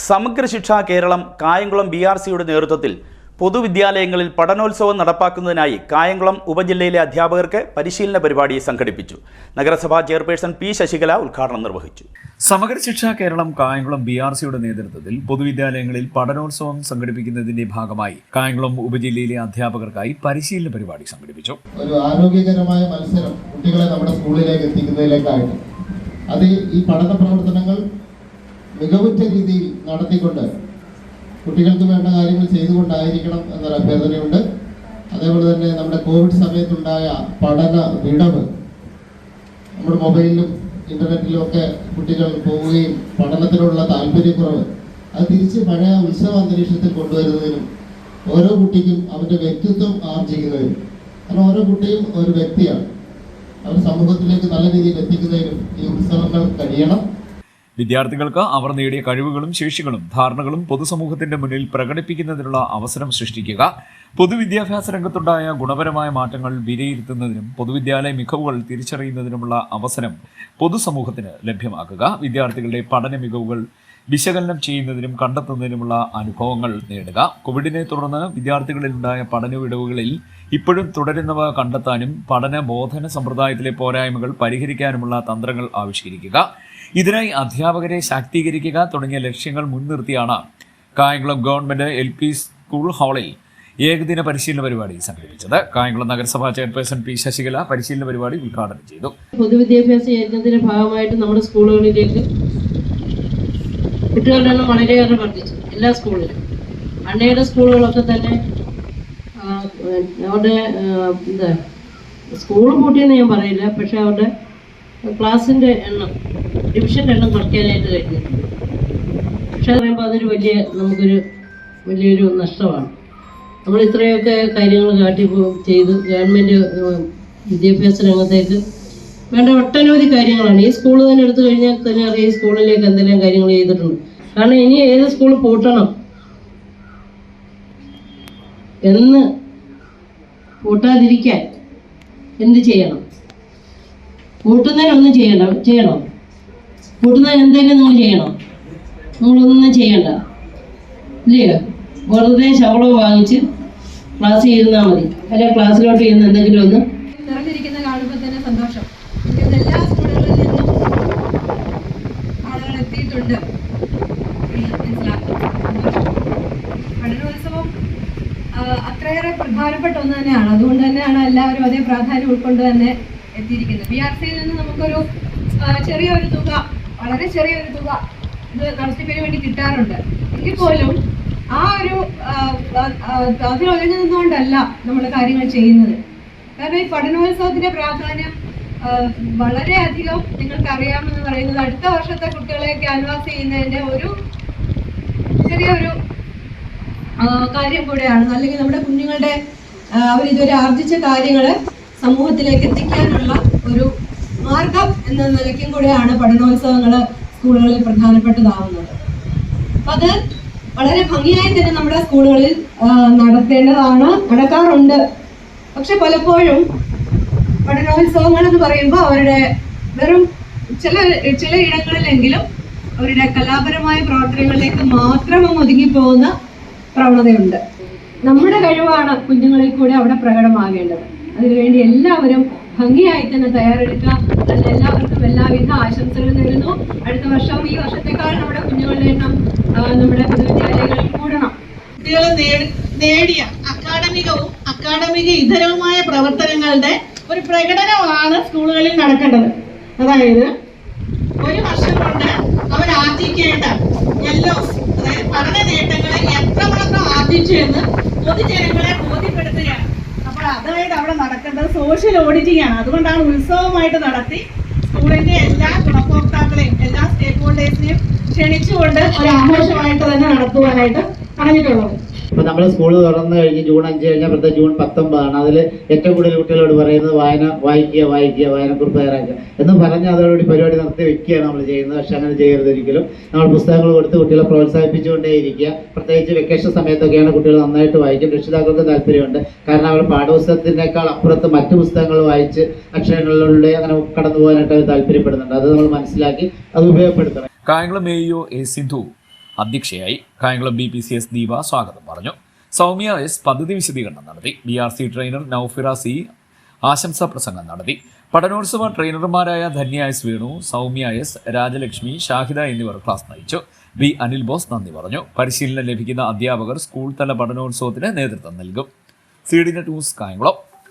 സമഗ്ര ശിക്ഷ Keralam Kayamkulam B R സിയുടെ നേതൃത്വത്തിൽ പൊതുവിദ്യാലയങ്ങളിൽ പഠനോത്സവം നടപ്പാക്കുന്നതിനായി കായംകുളം ഉപജില്ലയിലെ അധ്യാപകർക്ക് പരിശീലന പരിപാടി സംഘടിപ്പിച്ചു. നഗരസഭാ ചെയർപേഴ്സൺ പി ശശികല ഉദ്ഘാടനം നിർവഹിച്ചു. സമഗ്ര ശിക്ഷ കേരളം കായംകുളം ബി ആർ സിയുടെ നേതൃത്വത്തിൽ പൊതുവിദ്യാലയങ്ങളിൽ പഠനോത്സവം സംഘടിപ്പിക്കുന്നതിന്റെ ഭാഗമായി കായംകുളം ഉപജില്ലയിലെ അധ്യാപകർക്കായി പരിശീലന പരിപാടി സംഘടിപ്പിച്ചു. ഒരു ആരോഗ്യകരമായ മത്സരം കുട്ടികളെ നമ്മുടെ സ്കൂളിലേക്ക് എത്തിക്കുന്നതിലേക്കായിട്ട്. അത് ഈ പഠന പ്രവർത്തനങ്ങൾ മികവുറ്റ രീതിയിൽ നടത്തിക്കൊണ്ട് കുട്ടികൾക്ക് വേണ്ട കാര്യങ്ങൾ ചെയ്തുകൊണ്ടായിരിക്കണം എന്നൊരു അഭ്യർത്ഥനയുണ്ട്. അതേപോലെ തന്നെ നമ്മുടെ കോവിഡ് സമയത്തുണ്ടായ പഠന വിടവ് നമ്മുടെ മൊബൈലിലും ഇന്റർനെറ്റിലും ഒക്കെ കുട്ടികൾ പോവുകയും പഠനത്തിലുള്ള താല്പര്യക്കുറവ് അത് തിരിച്ച് പഴയ ഉത്സവ അന്തരീക്ഷത്തിൽ കൊണ്ടുവരുന്നതിനും ഓരോ കുട്ടിക്കും അവന്റെ വ്യക്തിത്വം ആർജിക്കുന്നതിനും കാരണം ഓരോ കുട്ടിയും ഒരു വ്യക്തിയാണ്. അവർ സമൂഹത്തിലേക്ക് നല്ല രീതിയിൽ എത്തിക്കുന്നതിനും ഈ ഉത്സവങ്ങൾ കഴിയണം. വിദ്യാർത്ഥികൾക്ക് അവർ നേടിയ കഴിവുകളും ശേഷികളും ധാരണകളും പൊതുസമൂഹത്തിന്റെ മുന്നിൽ പ്രകടിപ്പിക്കുന്നതിനുള്ള അവസരം സൃഷ്ടിക്കുക. പൊതുവിദ്യാഭ്യാസ രംഗത്തുണ്ടായ ഗുണപരമായ മാറ്റങ്ങൾ വിലയിരുത്തുന്നതിനും പൊതുവിദ്യാലയ മികവുകൾ തിരിച്ചറിയുന്നതിനുമുള്ള അവസരം പൊതുസമൂഹത്തിന് ലഭ്യമാക്കുക. വിദ്യാർത്ഥികളുടെ പഠന മികവുകൾ വിശകലനം ചെയ്യുന്നതിനും കണ്ടെത്തുന്നതിനുമുള്ള അനുഭവങ്ങൾ നേടുക. കോവിഡിനെ തുടർന്ന് വിദ്യാർത്ഥികളിലുണ്ടായ പഠന വിടവുകളിൽ ഇപ്പോഴും തുടരുന്നവ കണ്ടെത്താനും പഠന ബോധന സമ്പ്രദായത്തിലെ പോരായ്മകൾ പരിഹരിക്കാനുമുള്ള തന്ത്രങ്ങൾ ആവിഷ്കരിക്കുക. ഇതിനായി അധ്യാപകരെ ശാക്തീകരിക്കുക തുടങ്ങിയ ലക്ഷ്യങ്ങൾ മുൻനിർത്തിയാണ് Kayamkulam government L P school ഹാളിൽ ഏകദിന പരിശീലന പരിപാടി സംഘടിപ്പിച്ചത്. കായംകുളം നഗരസഭാ ചെയർപേഴ്സൺ പി ശശികല പരിശീലന പരിപാടി ഉദ്ഘാടനം ചെയ്തു. പൊതുവിദ്യാഭ്യാസ യജ്ഞത്തിന്റെ ഭാഗമായിട്ട് നമ്മുടെ സ്കൂളുകളിലേക്ക് കുട്ടികളുടെ എണ്ണം വളരെയേറെ വർദ്ധിച്ചു എല്ലാ സ്കൂളിലും. അണ്ണയുടെ സ്കൂളുകളൊക്കെ തന്നെ അവരുടെ എന്താ സ്കൂൾ പൂട്ടിയെന്ന് ഞാൻ പറയില്ല പക്ഷെ അവരുടെ ക്ലാസ്സിന്റെ എണ്ണം ഡിവിഷന്റെ എണ്ണം കുറയ്ക്കാനായിട്ട് കഴിഞ്ഞിട്ടുണ്ട്. പക്ഷെ പറയുമ്പോൾ അതൊരു വലിയ നമുക്കൊരു വലിയൊരു നഷ്ടമാണ്. നമ്മൾ ഇത്രയൊക്കെ കാര്യങ്ങൾ കാട്ടി ചെയ്ത്. ഗവൺമെന്റ് വിദ്യാഭ്യാസ രംഗത്തേക്ക് വേണ്ട ഒട്ടനവധി കാര്യങ്ങളാണ്. ഈ സ്കൂൾ തന്നെ എടുത്തു കഴിഞ്ഞാൽ തന്നെ അറിയാം ഈ സ്കൂളിലേക്ക് എന്തെല്ലാം കാര്യങ്ങൾ ചെയ്തിട്ടുണ്ട്. കാരണം ഇനി ഏത് സ്കൂൾ പൂട്ടണം? എന്ന് പൂട്ടാതിരിക്കാൻ എന്ത് ചെയ്യണം? പൂട്ടുന്നതിനൊന്നും ചെയ്യണം ചെയ്യണോ? പൂട്ടുന്നതിന് എന്തെങ്കിലും നിങ്ങൾ ചെയ്യണോ? നിങ്ങളൊന്നും ചെയ്യണ്ട. ഇല്ലയോ വെറുതെ ശവളം വാങ്ങിച്ച് ക്ലാസ് ചെയ്താൽ മതി. അല്ലെ ക്ലാസ്സിലോട്ട് ചെയ്യുന്ന എന്തെങ്കിലും ഒന്ന് നിറഞ്ഞിരിക്കുന്ന കാണുമ്പോൾ തന്നെ സന്തോഷം ഇന്ന് എല്ലാ സ്കൂളുകളിൽ നിന്നും ആളുകൾ എത്തിയിട്ടുണ്ട് മനസ്സിലാക്കും പഠനോത്സവം ആ, അത്രയേറെ പ്രധാനപ്പെട്ട ഒന്ന് തന്നെയാണ് അതുകൊണ്ട് തന്നെയാണ് എല്ലാവരും അതേ പ്രാധാന്യം ഉൾക്കൊണ്ട് തന്നെ എത്തിയിരിക്കുന്നത്. ബി ആർ സിയിൽ നിന്ന് നമുക്കൊരു ചെറിയൊരു തുക വളരെ ചെറിയൊരു തുക ഇത് നടത്തിപ്പിന് വേണ്ടി കിട്ടാറുണ്ട്. എങ്കിൽ പോലും ആ ഒരു ആ, നിന്നുകൊണ്ടല്ല നമ്മൾ കാര്യങ്ങൾ ചെയ്യുന്നത്. കാരണം ഈ പഠനോത്സവത്തിന്റെ പ്രാധാന്യം വളരെയധികം നിങ്ങൾക്ക് അറിയാമെന്ന് പറയുന്നത് അടുത്ത വർഷത്തെ കുട്ടികളെ ക്യാൻവാസ് ചെയ്യുന്നതിന്റെ ഒരു ചെറിയൊരു കാര്യം കൂടെയാണ്. അല്ലെങ്കിൽ നമ്മുടെ കുഞ്ഞുങ്ങളുടെ അവരിതുവരെ ആർജിച്ച കാര്യങ്ങൾ സമൂഹത്തിലേക്ക് എത്തിക്കാനുള്ള ഒരു മാർഗം എന്ന നിലയ്ക്കും കൂടെയാണ് പഠനോത്സവങ്ങൾ സ്കൂളുകളിൽ പ്രധാനപ്പെട്ടതാവുന്നത്. അപ്പൊ അത് വളരെ ഭംഗിയായി തന്നെ നമ്മുടെ സ്കൂളുകളിൽ നടത്തേണ്ടതാണ് നടക്കാറുണ്ട്. പക്ഷെ പലപ്പോഴും പഠനോത്സവങ്ങൾ എന്ന് പറയുമ്പോൾ അവരുടെ വെറും ചില ചില ഇടങ്ങളിലെങ്കിലും അവരുടെ കലാപരമായ പ്രവർത്തനങ്ങളിലേക്ക് മാത്രം അങ്ങ് ഒതുങ്ങിപ്പോകുന്ന പ്രവണതയുണ്ട്. നമ്മുടെ കഴിവാണ് കുഞ്ഞുങ്ങളിൽ കൂടെ അവിടെ പ്രകടമാകേണ്ടത്. അതിനുവേണ്ടി എല്ലാവരും ഭംഗിയായി തന്നെ തയ്യാറെടുക്കുക. അതിന് എല്ലാവർക്കും എല്ലാവിധ ആശംസകളും നേരുന്നു. അടുത്ത വർഷവും ഈ വർഷത്തെക്കാൾ നമ്മുടെ കുഞ്ഞുങ്ങളുടെ എണ്ണം നമ്മുടെ പൊതുവിദ്യാലയങ്ങളിൽ കൂടണം. നേടിയ അക്കാഡമികവും അക്കാഡമിക ഇതരവുമായ പ്രവർത്തനങ്ങളുടെ ഒരു പ്രകടനമാണ് സ്കൂളുകളിൽ നടക്കേണ്ടത്. അതായത് ഒരു വർഷം കൊണ്ട് അവർ ആർജിക്കേണ്ട എല്ലോ അതായത് പഠന നേട്ടങ്ങളെ എത്രമാത്രം ആർജിച്ചു എന്ന് പൊതുജനങ്ങളെ ബോധ്യപ്പെടുത്തുകയാണ്. അപ്പോൾ അതായത് അവിടെ നടക്കേണ്ടത് സോഷ്യൽ ഓഡിറ്റിംഗ് ആണ്. അതുകൊണ്ടാണ് ഉത്സവമായിട്ട് നടത്തി സ്കൂളിന്റെ എല്ലാ ഗുണഭോക്താക്കളെയും എല്ലാ സ്റ്റേക്ക് ഹോൾഡേഴ്സിനെയും ക്ഷണിച്ചുകൊണ്ട് ഒരു ആഘോഷമായിട്ട് തന്നെ നടത്തുവാനായിട്ട് പറഞ്ഞിട്ടുള്ളത്. ഇപ്പൊ നമ്മൾ സ്കൂൾ തുറന്നു കഴിഞ്ഞ് ജൂൺ അഞ്ച് കഴിഞ്ഞാൽ പ്രത്യേക ജൂൺ പത്തൊമ്പതാണ്. അതിൽ ഏറ്റവും കൂടുതൽ കുട്ടികളോട് പറയുന്നത് വായന വായിക്കുക വായിക്കുക വായനക്കുറിപ്പ് തയ്യാറാക്കുക. എന്ന് പറഞ്ഞ് അതോടുകൂടി പരിപാടി നടത്തി വെക്കുകയാണ് നമ്മൾ ചെയ്യുന്നത്. പക്ഷെ അങ്ങനെ ചെയ്യരുത് ഒരിക്കലും. നമ്മൾ പുസ്തകങ്ങൾ കൊടുത്ത് കുട്ടികളെ പ്രോത്സാഹിപ്പിച്ചുകൊണ്ടേയിരിക്കുക. പ്രത്യേകിച്ച് വെക്കേഷൻ സമയത്തൊക്കെയാണ് കുട്ടികൾ നന്നായിട്ട് വായിക്കും. രക്ഷിതാക്കൾക്ക് താല്പര്യമുണ്ട്. കാരണം അവർ പാഠപുസ്തകത്തിനേക്കാൾ അപ്പുറത്ത് മറ്റു പുസ്തകങ്ങൾ വായിച്ച് അക്ഷരങ്ങളിലൂടെ അങ്ങനെ കടന്നു പോകാനായിട്ട് അവർ താല്പര്യപ്പെടുന്നുണ്ട്. അത് നമ്മൾ മനസ്സിലാക്കി അത് ഉപയോഗപ്പെടുത്തണം. കായംകുളം എ സിന്ധു അധ്യക്ഷയായി Kayamkulam B P C S Deepa സ്വാഗതം പറഞ്ഞു. സൗമ്യ എസ് പദ്ധതി വിശദീകരണം നടത്തി. B R C trainer Noufira C ആശംസാ പ്രസംഗം നടത്തി. പഠനോത്സവ ട്രെയിനർമാരായ ധന്യ എസ് വേണു സൗമ്യ എസ് രാജലക്ഷ്മി ഷാഹിദ എന്നിവർ ക്ലാസ് നയിച്ചു. ബി അനിൽ ബോസ് നന്ദി പറഞ്ഞു. പരിശീലനം ലഭിക്കുന്ന അധ്യാപകർ സ്കൂൾ തല പഠനോത്സവത്തിന് നേതൃത്വം നൽകും. സി ടൂസ് കായംകുളം.